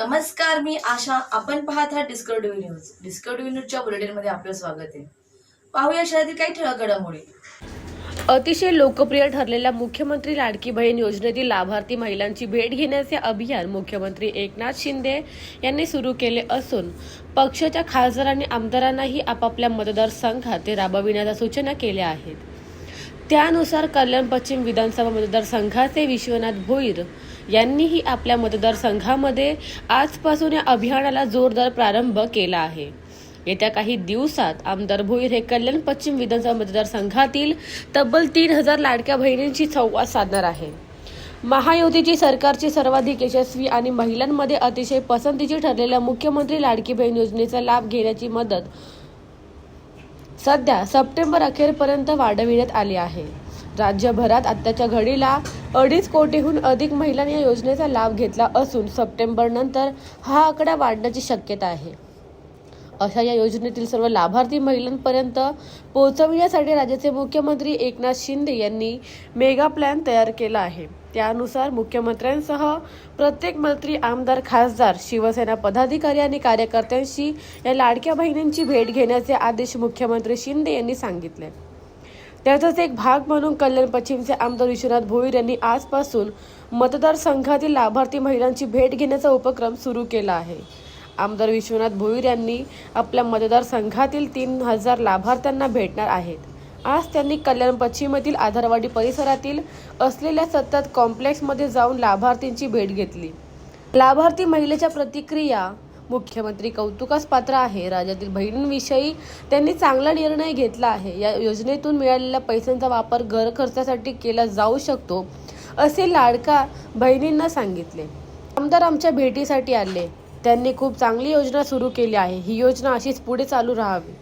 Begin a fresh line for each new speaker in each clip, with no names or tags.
नमस्कार मी आशा. आपण पाहत आहात डिस्कवरी न्यूज डिस्कवरी न्यूजच्या बुलेटिनमध्ये आपलं स्वागत आहे. पाहूया शहरातील काही ठळक घडामोडी
अतिशय लोकप्रिय ठरलेल्या मुख्यमंत्री लाडकी बहीण योजनेतील लाभार्थी महिलांची भेट घेण्याचे अभियान मुख्यमंत्री एकनाथ शिंदे यांनी सुरू केले असून पक्षाच्या खासदारांनी आमदारांनाही आपापल्या मतदारसंघात ते राबविण्याच्या सूचना केल्या आहेत. त्यानुसार कल्याण पश्चिम विधानसभा मतदारसंघाचे विश्वनाथ भोईर यांनीही आपल्या मतदारसंघामध्ये आजपासून या अभियानाला जोरदार प्रारंभ केला आहे. येत्या काही दिवसात आमदार भोईर हे कल्याण पश्चिम विधानसभा मतदारसंघातील तब्बल तीन हजार लाडक्या बहिणींशी संवाद साधणार आहे. महायुतीची सरकारची सर्वाधिक यशस्वी आणि महिलांमध्ये अतिशय पसंतीची ठरलेल्या मुख्यमंत्री लाडकी बहीण योजनेचा लाभ घेण्याची मदत सध्या सप्टेंबर अखेरपर्यंत वाढविण्यात आली आहे. राज्यभरात आत्ताच्या घडीला अडीच कोटीहून अधिक महिलांनी या योजनेचा लाभ घेतला असून सप्टेंबर नंतर हा आकडा वाढण्याची शक्यता आहे. अशा या योजनेतील सर्व लाभार्थी महिलांपर्यंत पोहोचविण्यासाठी राज्याचे मुख्यमंत्री एकनाथ शिंदे यांनी मेगा प्लॅन तयार केला आहे. त्यानुसार मुख्यमंत्र्यांसह प्रत्येक मंत्री आमदार खासदार शिवसेना पदाधिकारी आणि कार्यकर्त्यांशी या लाडक्या बहिणींची भेट घेण्याचे आदेश मुख्यमंत्री शिंदे यांनी सांगितले. त्याचाच एक भाग म्हणून कल्याण पश्चिमचे आमदार विश्वनाथ भोईर यांनी आजपासून मतदारसंघातील लाभार्थी महिलांची भेट घेण्याचा उपक्रम सुरू केला आहे. आमदार विश्वनाथ भोईर यांनी आपल्या मतदारसंघातील तीन हजार लाभार्थ्यांना भेटणार आहेत. आज त्यांनी कल्याण पश्चिमेतील आधारवाडी परिसरातील असलेल्या सतत कॉम्प्लेक्समध्ये जाऊन लाभार्थींची भेट घेतली. लाभार्थी महिलेच्या प्रतिक्रिया मुख्यमंत्री कौतुकास पात्र आहे. राज्यातील बहिणींविषयी त्यांनी चांगला निर्णय घेतला आहे. या योजनेतून मिळालेल्या पैशांचा वापर घर खर्चासाठी केला जाऊ शकतो असे लाडका बहिणींना सांगितले. आमदार आमच्या भेटीसाठी आले. त्यांनी खूप चांगली योजना सुरू केली आहे. ही योजना अशीच पुढे चालू राहावी.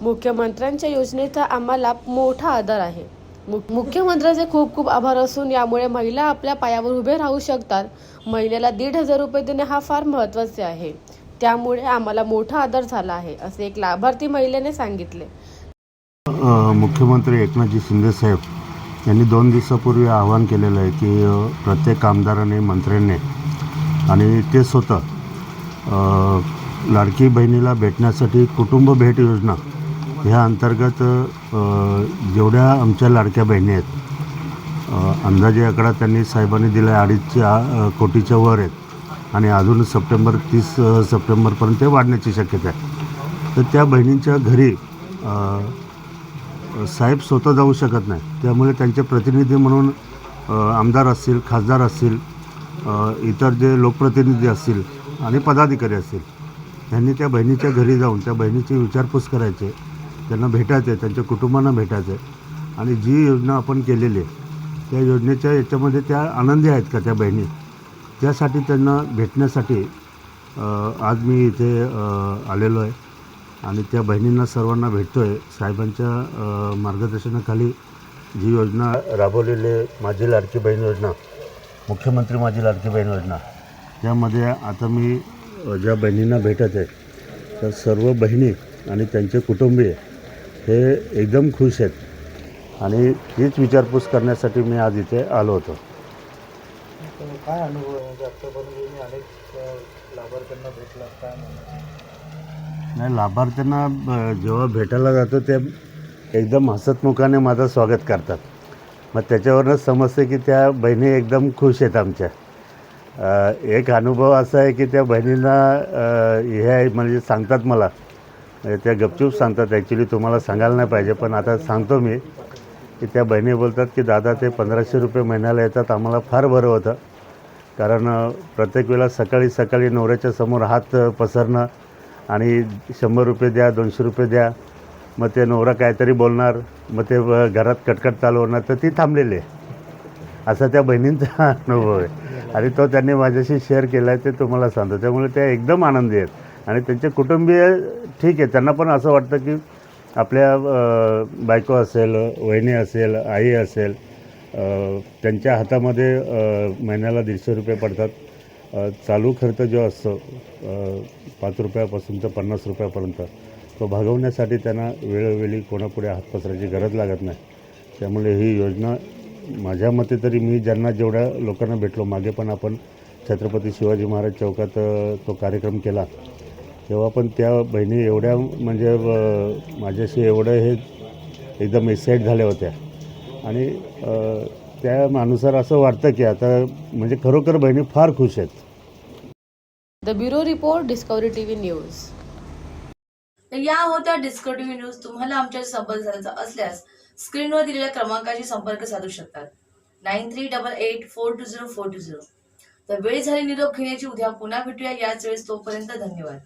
मुख्यमंत्र्यांच्या योजनेचा आम्हाला मोठा आदर आहे. मु- मुख्यमंत्र्यांचे खूप खूप आभार असून यामुळे महिला आपल्या पायावर उभे राहू शकतात. महिन्याला दीड हजार रुपये देणे हा फार महत्त्वाचे आहे. त्यामुळे आम्हाला मोठा आदर झाला आहे असे एक लाभार्थी महिलेने सांगितले.
मुख्यमंत्री एकनाथजी शिंदेसाहेब यांनी दोन दिवसापूर्वी आवाहन केलेलं आहे की प्रत्येक आमदाराने मंत्र्यांनी आणि ते स्वतः लाडकी बहिणीला भेटण्यासाठी कुटुंब भेट योजना ह्या अंतर्गत जेवढ्या आमच्या लाडक्या बहिणी आहेत अंदाजे आकडा त्यांनी साहेबांनी दिला आहे अडीचच्या कोटीच्या वर आहेत. आणि अजून सप्टेंबर तीस सप्टेंबरपर्यंत वाढण्याची शक्यता आहे. तर त्या बहिणींच्या घरी साहेब स्वतः जाऊ शकत नाही. त्यामुळे त्यांचे प्रतिनिधी म्हणून आमदार असतील खासदार असतील इतर जे लोकप्रतिनिधी असतील आणि पदाधिकारी असतील त्यांनी त्या बहिणीच्या घरी जाऊन त्या बहिणीची विचारपूस करायचे त्यांना भेटायचं आहे त्यांच्या कुटुंबांना भेटायचं. आहे आणि जी योजना आपण केलेली आहे त्या योजनेच्या याच्यामध्ये त्या आनंदी आहेत का त्या बहिणी? त्यासाठी त्यांना भेटण्यासाठी आज मी इथे आलेलो आहे. आणि त्या बहिणींना सर्वांना भेटतो आहे साहेबांच्या मार्गदर्शनाखाली जी योजना राबवलेली माझी लाडकी बहीण योजना मुख्यमंत्री माझी लाडकी बहीण योजना त्यामध्ये आता मी ज्या बहिणींना भेटत आहे त्या सर्व बहिणी आणि त्यांचे कुटुंबीय हे एकदम खुश आहेत. आणि तीच विचारपूस करण्यासाठी मी आज इथे आलो होतो.
काय अनुभव आहे? म्हणजे आत्तापर्यंत मी अनेक लाभार्थ्यांना भेटला काय म्हणा
नाही लाभार्थ्यांना जेव्हा भेटायला जातो ते एकदम हसतमुखाने माझं स्वागत करतात. मग त्याच्यावरूनच समजते की त्या बहिणी एकदम खुश आहेत आमच्या. एक अनुभव असा आहे की त्या बहिणींना हे आहे म्हणजे सांगतात मला. म्हणजे त्या गपचूप सांगतात. ॲक्च्युली तुम्हाला सांगायला नाही पाहिजे पण आता सांगतो मी. की त्या बहिणी बोलतात की दादा ते पंधराशे रुपये महिन्याला येतात आम्हाला फार बरं होतं. कारण प्रत्येक वेळेला सकाळी सकाळी नवऱ्याच्या समोर हात पसरणं आणि शंभर रुपये द्या दोनशे रुपये द्या. मग ते नवरा काहीतरी बोलणार मग ते घरात कटकट चालू होणार तर ती थांबलेली आहे. असा त्या बहिणींचा अनुभव आहे. आणि तो त्यांनी माझ्याशी शेअर केला आहे ते तुम्हाला सांगतो. त्यामुळे त्या एकदम आनंदी आहेत. आणि त्यांचे कुटुंबीय ठीक आहे. त्यांना पण असं वाटतं की आपल्या बायको असेल वहिनी असेल आई असेल त्यांच्या हातामध्ये महिन्याला दीडशे रुपये पडतात. चालू खर्च जो असतो पाच रुपयापासून तर पन्नास रुपयापर्यंत तो भागवण्यासाठी त्यांना वेळोवेळी कोणापुढे हात पसरायची गरज लागत नाही. त्यामुळे ही योजना माझ्या मते तरी मी ज्यांना जेवढ्या लोकांना भेटलो मागे पण आपण छत्रपती शिवाजी महाराज चौकात तो कार्यक्रम केला तेव्हा पण त्या बहिणी एवढ्या म्हणजे माझ्याशी एवढं हे एकदम एक्साईट झाल्या होत्या. आणि त्या अनुसार असं वाटतं की आता म्हणजे खरोखर बहिणी फार खुश आहेत.
The bureau report Discovery TV news
तर या होत्या डिस्कवरी न्यूज तुम्हाला आमच्याशी संपर्क साधायचा असल्यास स्क्रीनवर दिलेल्या क्रमांकाशी संपर्क साधू शकतात. Nine three double eight four two zero four two zero तर वेळ झाली निरोप घेण्याची. उद्या पुन्हा भेटूया. याच वेळेस तोपर्यंत धन्यवाद.